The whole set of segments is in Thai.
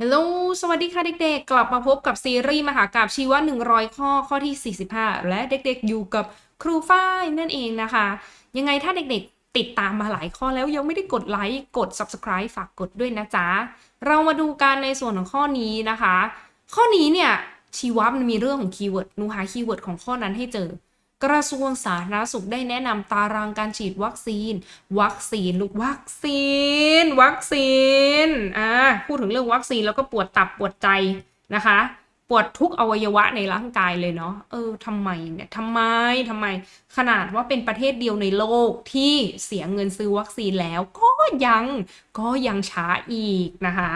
ฮัลโหล สวัสดีค่ะเด็กๆ กลับมาพบกับซีรีส์มหากาพย์ชีวะ 100 ข้อ ข้อที่ 45 และเด็กๆ อยู่กับครูฝ้ายนั่นเองนะคะ ยังไงถ้าเด็กๆ ติดตามมาหลายข้อแล้วยังไม่ได้กดไลค์ กด subscribe ฝากกดด้วยนะจ๊ะ เรามาดูกันในส่วนของข้อนี้นะคะ ข้อนี้เนี่ย ชีวะมันมีเรื่องของคีย์เวิร์ด หนูหาคีย์เวิร์ดของข้อนั้นให้เจอ กระทรวงสาธารณสุขได้แนะนำตารางการฉีดวัคซีน วัคซีนลูกวัคซีน วัคซีนอ่าพูดถึงเรื่องวัคซีนแล้วก็ปวดตับปวดใจนะคะ ปวดทุกอวัยวะในร่างกายเลยเนาะเออทำไมเนี่ยทำไมทำไม ขนาดว่าเป็นประเทศเดียวในโลกที่เสียเงินซื้อวัคซีนแล้วก็ยังก็ยังช้าอีกนะคะ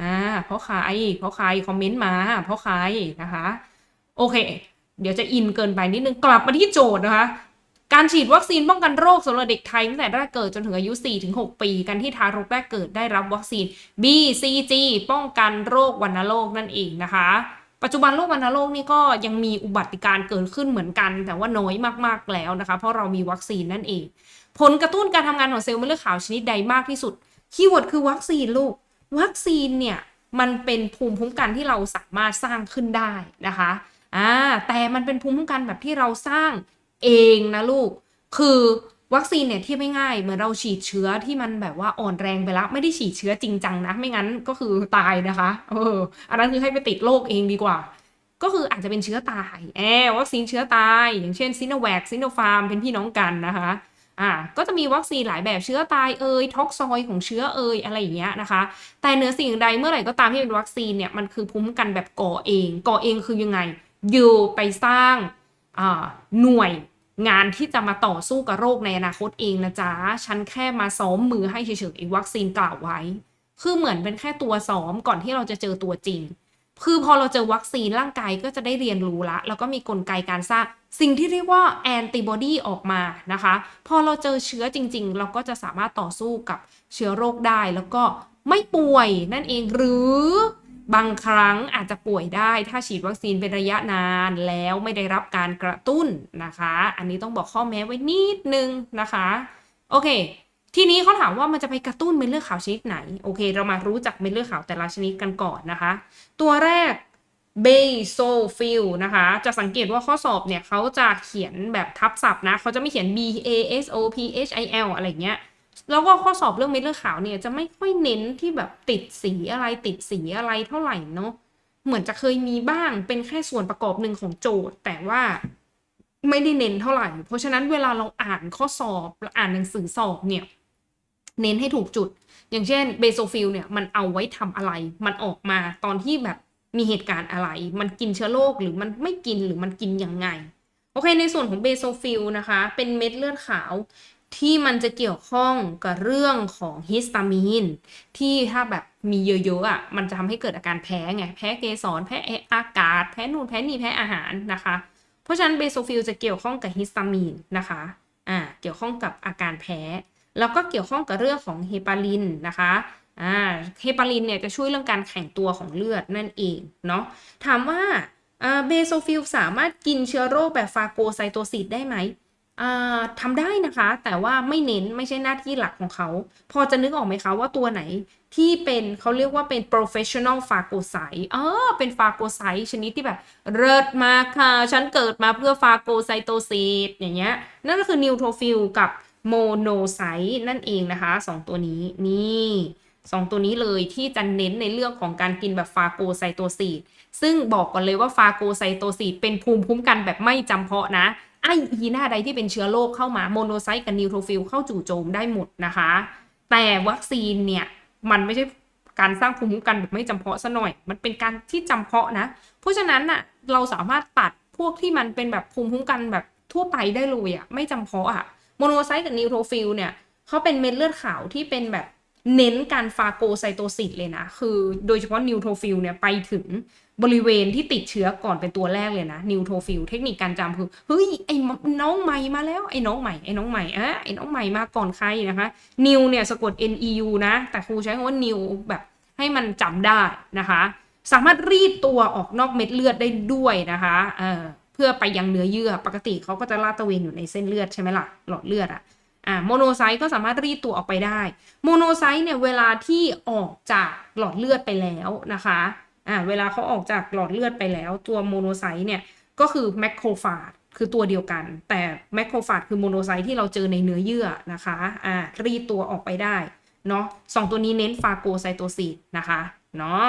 อ่าเพราะใครเพราะใครคอมเมนต์มาเพราะใครนะคะ โอเค เดี๋ยวจะอินเกินไปนิดนึง กลับมาที่โจทย์นะคะ การฉีดวัคซีนป้องกันโรคสำหรับเด็กไทยตั้งแต่แรกเกิดจนถึงอายุ 4-6 ปี กันที่ทารกแรกเกิดได้รับวัคซีน BCG ป้องกันโรควัณโรคนั่นเองนะคะ ปัจจุบันโรควัณโรคนี่ก็ยังมีอุบัติการเกิดขึ้นเหมือนกัน แต่ว่าน้อยมากๆแล้วนะคะ เพราะเรามีวัคซีนนั่นเอง ผลกระตุ้นการทำงานของเซลล์เม็ดเลือดขาวชนิดใดมากที่สุดคีย์เวิร์ดคือวัคซีนลูก วัคซีนเนี่ยมันเป็นภูมิคุ้มกันที่เราสามารถสร้างขึ้นได้นะคะ อ่าแต่มันเป็นภูมิคุ้มกันแบบที่เราสร้างเองนะลูก คือวัคซีนเนี่ยเทียบไม่ง่ายเหมือนเราฉีดเชื้อที่มันแบบว่าอ่อนแรงไปแล้วไม่ได้ฉีดเชื้อจริงจังนะ ไม่งั้นก็คือตายนะคะเอออันนั้นคือให้ไปติดโรคเองดีกว่า ก็คืออาจจะเป็นเชื้อตายแอบวัคซีนเชื้อตาย อย่างเช่นซิโนแวคซิโนฟาร์มเป็นพี่น้องกันนะคะอ่าก็จะมีวัคซีนหลายแบบเชื้อตายเอ่ยท็อกซอยของเชื้อเอ่ยอะไรอย่างเงี้ยนะคะ แต่เหนือสิ่งใดเมื่อไหร่ก็ตามที่เป็นวัคซีนเนี่ยมันคือภูมิคุ้มกันแบบก่อเอง ก่อเองคือยังไง ยู่ไปสร้างหน่วยงานที่จะมาต่อสู้กับโรคในอนาคตเองนะจ๊ะ ฉันแค่มาซ้อมมือให้เฉยๆไอ้วัคซีนกล่าวไว้ คือเหมือนเป็นแค่ตัวซ้อมก่อนที่เราจะเจอตัวจริง คือพอเราเจอวัคซีนร่างกายก็จะได้เรียนรู้ละ แล้วก็มีกลไกการสร้างสิ่งที่เรียกว่าแอนติบอดีออกมานะคะ พอเราเจอเชื้อจริง ๆ เราก็จะสามารถต่อสู้กับเชื้อโรคได้แล้วก็ไม่ป่วยนั่นเองหรือ บางครั้งอาจจะป่วยได้ถ้าฉีดวัคซีนเป็นระยะนานแล้วไม่ได้รับการกระตุ้นนะคะ อันนี้ต้องบอกข้อแม้ไว้นิดนึงนะคะ โอเค ทีนี้เขาถามว่ามันจะไปกระตุ้นเม็ดเลือดขาวชนิดไหน โอเค เรามารู้จักเม็ดเลือดขาวแต่ละชนิดกันก่อนนะคะ ตัวแรก b a s o p h i l นะคะ จะสังเกตว่าข้อสอบเนี่ยเขาจะเขียนแบบทับศัพท์นะเขาจะไม่เขียน B A S O P H I L อะไรเงี้ย แล้วก็ข้อสอบเรื่องเม็ดเลือดขาวเนี่ยจะไม่ค่อยเน้นที่แบบติดสีอะไรติดสีอะไรเท่าไหร่เนาะเหมือนจะเคยมีบ้างเป็นแค่ส่วนประกอบหนึ่งของโจทย์ แต่ว่าไม่ได้เน้นเท่าไหร่ เพราะฉะนั้นเวลาเราอ่านข้อสอบอ่านหนังสือสอบเนี่ย เน้นให้ถูกจุด อย่างเช่นเบโซฟิลเนี่ยมันเอาไว้ทำอะไร มันออกมาตอนที่แบบมีเหตุการณ์อะไร มันกินเชื้อโรคหรือมันไม่กินหรือมันกินยังไง โอเค ในส่วนของเบโซฟิลนะคะ เป็นเม็ดเลือดขาว ที่มันจะเกี่ยวข้องกับเรื่องของฮิสตามีนที่ถ้าแบบมีเยอะๆอะมันจะทำให้เกิดอาการแพ้ไงแพ้เกสรแพ้อากาศ แพ้นู่นแพ้นี่แพ้อาหารนะคะ เพราะฉะนั้นเบโซฟิลจะเกี่ยวข้องกับฮิสตามีนนะคะอ่าเกี่ยวข้องกับอาการแพ้ แล้วก็เกี่ยวข้องกับเรื่องของเฮปารินนะคะอ่าเฮปารินเนี่ยจะช่วยเรื่องการแข็งตัวของเลือดนั่นเองเนาะถามว่าเบโซฟิลสามารถกินเชื้อโรคแบบฟาโกไซโตซิสได้ไหม ทำได้นะคะ แต่ว่าไม่เน้นไม่ใช่หน้าที่หลักของเขา พอจะนึกออกไหมคะว่าตัวไหนที่เป็นเขาเรียกว่าเป็น professional p h a g o c y t เออเป็น p h a g o c y t ชนิดที่แบบเลิศมากค่ะ ฉันเกิดมาเพื่อ p h a g o c y t o s i s อย่างเงี้ย นั่นก็คือ neutrophil กับ monocyte นั่นเองนะคะสองตัวนี้นี่สองตัวนี้เลยที่จะเน้นในเรื่องของการกินแบบฟาโกไซโตซีดซึ่งบอกก่อนเลยว่าฟาโกไซโตซีดเป็นภูมิคุ้มกันแบบไม่จำเพาะนะ ไออีน้าใดที่เป็นเชื้อโรคเข้ามาโมโนไซต์กับนิวโทรฟิลเข้าจู่โจมได้หมดนะคะ แต่วัคซีนเนี่ย มันไม่ใช่การสร้างภูมิคุ้มกันแบบไม่จำเพาะซะหน่อย มันเป็นการที่จำเพาะนะ เพราะฉะนั้นน่ะเราสามารถตัดพวกที่มันเป็นแบบภูมิคุ้มกันแบบทั่วไปได้เลยอะไม่จำเพาะอะโมโนไซต์กับนิวโทรฟิลเนี่ยเขาเป็นเม็ดเลือดขาวที่เป็นแบบ เน้นการฟาโกไซโตซิสเลยนะ คือโดยเฉพาะนิวโทรฟิลเนี่ยไปถึงบริเวณที่ติดเชื้อก่อนเป็นตัวแรกเลยนะนิวโทรฟิลเทคนิคการจำคือเฮ้ยไอ้น้องใหม่มาแล้ว ไอ้น้องใหม่ไอ้น้องใหม่อะไอ้น้องใหม่มาก่อนใครนะคะนิวเนี่ยสะกด N E U นะ แต่ครูใช้คำว่านิวแบบให้มันจำได้นะคะ สามารถรีดตัวออกนอกเม็ดเลือดได้ด้วยนะคะเออเพื่อไปยังเนื้อเยื่อปกติเขาก็จะลาดตะเวนอยู่ในเส้นเลือดใช่ไหมล่ะหลอดเลือดอะ อ่าโมโนไซต์ก็สามารถรีดตัวออกไปได้ โมโนไซต์เนี่ยเวลาที่ออกจากหลอดเลือดไปแล้วนะคะอ่าเวลาเขาออกจากหลอดเลือดไปแล้ว ตัวโมโนไซต์เนี่ยก็คือแมคโครฟาจคือตัวเดียวกัน แต่แมคโครฟาจคือโมโนไซต์ที่เราเจอในเนื้อเยื่อนะคะอ่ารีดตัวออกไปได้เนาะสองตัวนี้เน้นฟาโกไซโตซิสนะคะเนาะ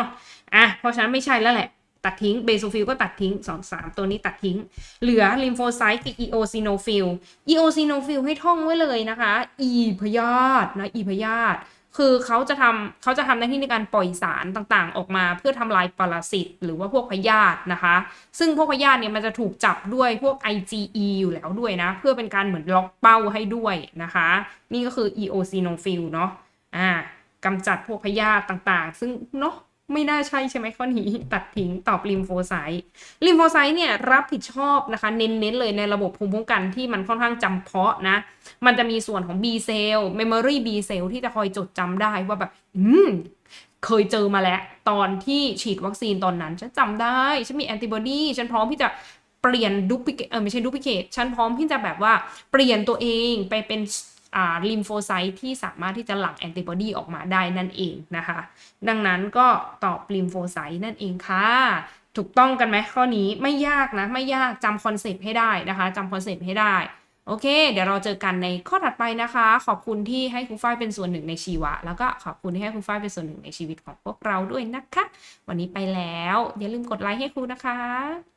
อะเพราะฉะนั้นไม่ใช่แล้วแหละ ตัดทิ้งเบโซฟิลก็ตัดทิ้งสองสามตัวนี้ตัดทิ้ง เหลือลิมโฟไซต์กับอีโอซิโนฟิลอีโอซิโนฟิลให้ท่องไว้เลยนะคะอีพยาธินะอีพยาธิคือเขาจะทำเขาจะทำหน้าที่ในการปล่อยสารต่างๆ ออกมาเพื่อทำลายปรสิตหรือว่าพวกพยาธินะคะ ซึ่งพวกพยาธิเนี่ยมันจะถูกจับด้วยพวก IgE อยู่แล้วด้วยนะ เพื่อเป็นการเหมือนล็อกเป้าให้ด้วยนะคะ นี่ก็คือ eosinophil เนาะอ่ากำจัดพวกพยาธิต่างๆ ซึ่งเนาะ ไม่น่าใช่ใช่ไหมข้อนี้ตัดทิ้งตอบลิมโฟไซต์ลิมโฟไซต์เนี่ยรับผิดชอบนะคะ เน้นๆเลยในระบบภูมิคุ้มกันที่มันค่อนข้างจำเพาะนะ มันจะมีส่วนของ B cell memory B cell ที่จะคอยจดจำได้ว่าแบบ อืม เคยเจอมาแล้ว ตอนที่ฉีดวัคซีนตอนนั้น ฉันจำได้ ฉันมีแอนติบอดีฉันพร้อมที่จะเปลี่ยนดูพิเคเออไม่ใช่ดูพิเคฉันพร้อมที่จะแบบว่าเปลี่ยนตัวเองไปเป็น ลิมโฟไซต์ที่สามารถที่จะหลั่งแอนติบอดีออกมาได้นั่นเองนะคะ ดังนั้นก็ตอบลิมโฟไซต์นั่นเองค่ะ ถูกต้องกันไหมข้อนี้ไม่ยากนะ ไม่ยากจำคอนเซปต์ให้ได้นะคะจำคอนเซปต์ให้ได้ โอเค เดี๋ยวเราเจอกันในข้อถัดไปนะคะ ขอบคุณที่ให้ครูฝ้ายเป็นส่วนหนึ่งในชีวะ แล้วก็ขอบคุณที่ให้ครูฝ้ายเป็นส่วนหนึ่งในชีวิตของพวกเราด้วยนะคะ วันนี้ไปแล้วอย่าลืมกดไลค์ให้ครูนะคะ